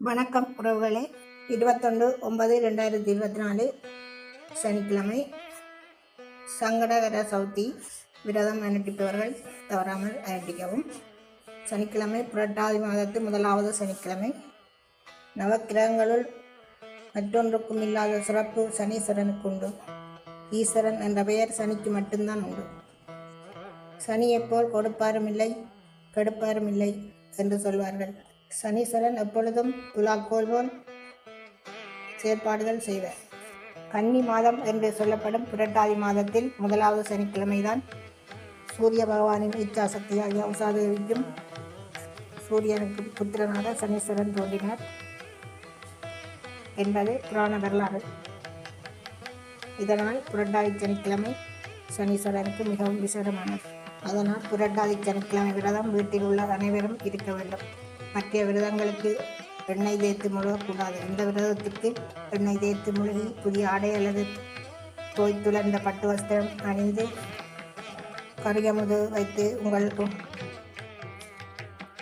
வணக்கம் உறவுகளே. இருபத்தொன்று ஒன்பது ரெண்டாயிரத்தி இருபத்தி நாலு சனிக்கிழமை சங்கடகர சவுத்தி விரதம் அனுட்டிப்பவர்கள் தவறாமல் அனுட்டிக்கவும் சனிக்கிழமை புரட்டாதி மாதத்து முதலாவது சனிக்கிழமை. நவக்கிரகங்களுள் மற்றொன்றுக்கும் இல்லாத சிறப்பு சனீஸ்வரனுக்கு உண்டு. ஈஸ்வரன் என்ற பெயர் சனிக்கு மட்டும்தான் உண்டு. சனியைப் போல் கொடுப்பாரும் இல்லை கெடுப்பாரும் இல்லை என்று சொல்வார்கள். சனீஸ்வரன் எப்பொழுதும் துலா கோல்வோன் செயற்பாடுகள் செய்வர். கன்னி மாதம் என்று சொல்லப்படும் புரட்டாதி மாதத்தில் முதலாவது சனிக்கிழமைதான் சூரிய பகவானின் இச்சாசக்தியாகிய உசாதேவிக்கும் சூரியனுக்கு புத்திரனாக சனீஸ்வரன் தோன்றினார் என்பது புராண வரலாறு. இதனால் புரட்டாதி சனிக்கிழமை சனீஸ்வரனுக்கு மிகவும் விசேடமானது. அதனால் புரட்டாதி சனிக்கிழமை விரதம் வீட்டில் உள்ள அனைவரும் இருக்க வேண்டும். மற்ற விரதங்களுக்கு எண்ணெய் தேய்த்து முழுகக்கூடாது. இந்த விரதத்திற்கு எண்ணெய் தேய்த்து முழுகி புதிய ஆடை அல்லது தோய்த்துலர்ந்த பட்டு வஸ்திரம் அணிந்து கரியமுது வைத்து உங்கள்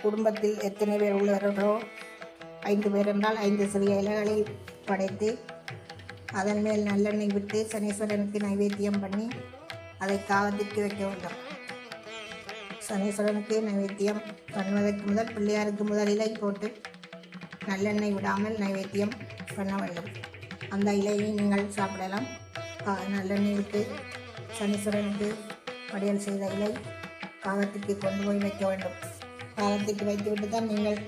குடும்பத்தில் எத்தனை பேர் உள்ளவர்களோ ஐந்து பேர் என்றால் ஐந்து சிறிய இலைகளில் படைத்து அதன் மேல் நல்லெண்ணெய் விட்டு சனீஸ்வரனுக்கு நைவேத்தியம் பண்ணி அதை காவத்திற்கு வைக்க வேண்டும். சனீஸ்வரனுக்கு நைவேத்தியம் பண்ணுவதற்கு முதல் பிள்ளையாருக்கு முதல் இலை போட்டு நல்லெண்ணெய் விடாமல் நைவேத்தியம் பண்ண வேண்டும். அந்த இலையை நீங்கள் சாப்பிடலாம். நல்லெண்ணெய் விட்டு சனீஸ்வரனுக்கு படியல் செய்த இலை காகத்துக்கு கொண்டு போய் வைக்க வேண்டும். காகத்துக்கு வைத்துவிட்டு தான் நீங்கள்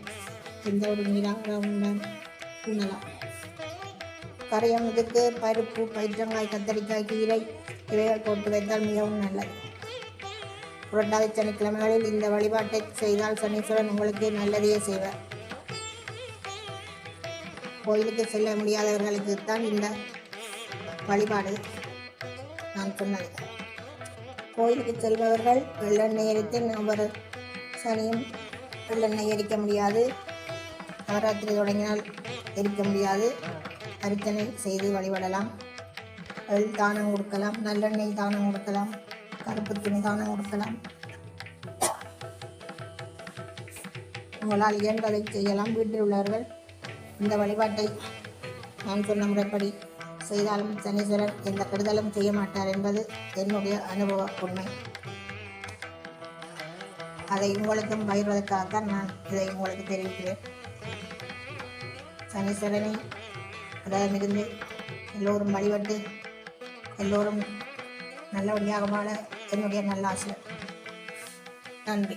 எந்த ஒரு நீராக உண்ணலாம். கரையமுதுக்கு பருப்பு பயிற்றங்காய் கத்தரிக்காய் கீரை இவைகள் போட்டு வைத்தால் மிகவும் நல்லது. புரட்டாதி சனிக்கிழமைகளில் இந்த வழிபாட்டை செய்தால் சனீஸ்வரன் உங்களுக்கு நல்லதையே செய்வார். கோயிலுக்கு செல்ல முடியாதவர்களுக்கு தான் இந்த வழிபாடு. நான் சொன்னது. கோயிலுக்கு செல்பவர்கள் வெள்ளெண்ணெய் எரித்து ஒவ்வொரு சனியும் வெள்ளெண்ணெய் எரிக்க முடியாது. நவராத்திரி தொடங்கினால் எரிக்க முடியாது. அர்ச்சனை செய்து வழிபடலாம். தானம் கொடுக்கலாம். நல்லெண்ணெய் தானம் கொடுக்கலாம். கருப்பு துணி கொடுக்கலாம். உங்களால் இயன்றதை செய்யலாம். வீட்டில் உள்ளவர்கள் இந்த வழிபாட்டை நான் சொன்ன முறைப்படி செய்தாலும் சனீஸ்வரர் எந்த கெடுதலும் செய்ய மாட்டார் என்பது என்னுடைய அனுபவ உண்மை. அதை உங்களுக்கும் பயிர்வதற்காகத்தான் நான் இதை உங்களுக்கு தெரிவிக்கிறேன். சனீஸ்வரனை விரதமிருந்து எல்லோரும் வழிபட்டு எல்லோரும் நல்லபடியாக வாழ என்னுடைய நல்ல ஆசை நன்றி.